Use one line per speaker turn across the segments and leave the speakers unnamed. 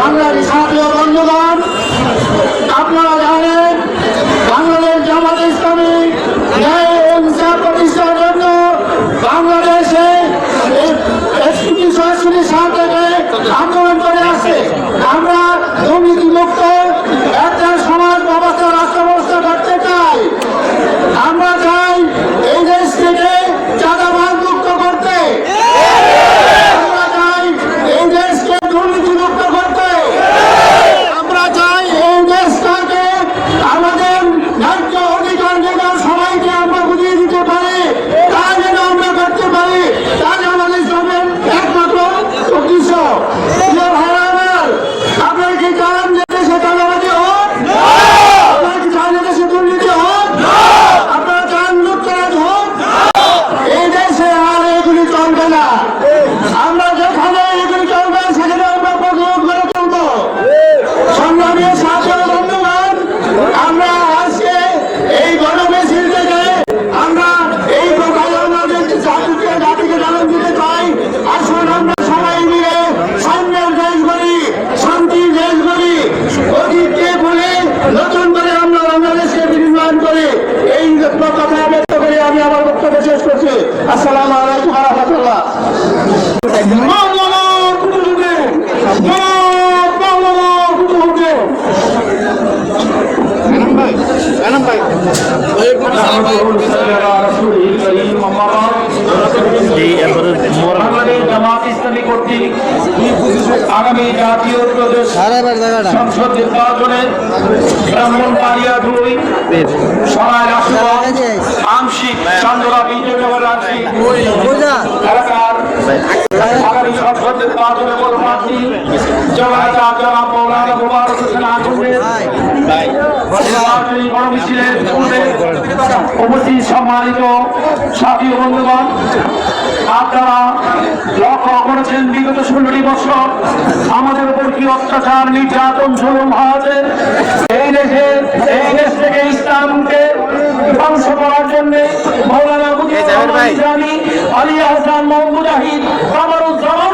Sangra, Nishadio, জাতীয় প্রদেশ সংসদ নির্বাচনে ব্রাহ্মণবাড়িয়া দুই সবাই আংশিক চন্দ্রা আমাদের আপনারা লক্ষ্য করেছেন বিগত ষোলোটি বছর আমাদের উপর কি অত্যাচার নির্যাতন জুলুম হয়েছে এই দেশে এই দেশ থেকে ইসলামকে ধ্বংস করার জন্য মৌলানা আলী হাসান আহিদ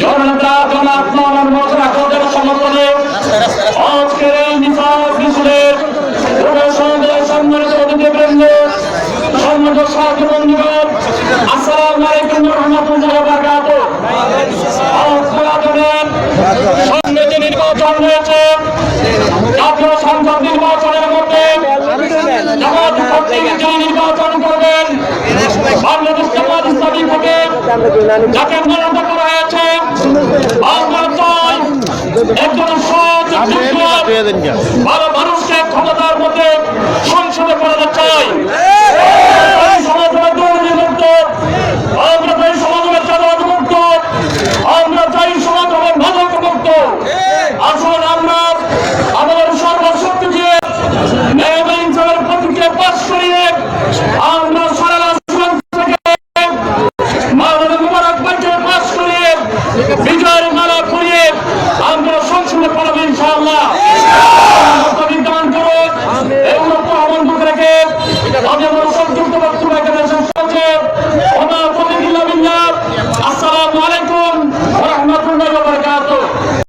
ঝর্ণাটা এখন আপনার মজুর আকদের সমর্থনে আজকের নিসার বিসুলের সম্মানিত অতিথিবৃন্দ সম্মানিত সাহায্য বন্ধুগণ আসসালামু আলাইকুম রহমতুল্লাহ বারাকাতু আপনারা জানেন সামনে যে নির্বাচন হয়েছে জাতীয় সংসদ নির্বাচনের মধ্যে জামাত নির্বাচন করবেন বাংলাদেশ জামাত ইসলামী ভোটে যাকে পরাজিত করা হয়েছে একজন ভালো মানুষকে ক্ষমতার মধ্যে সংসদে পড়ানো চাই।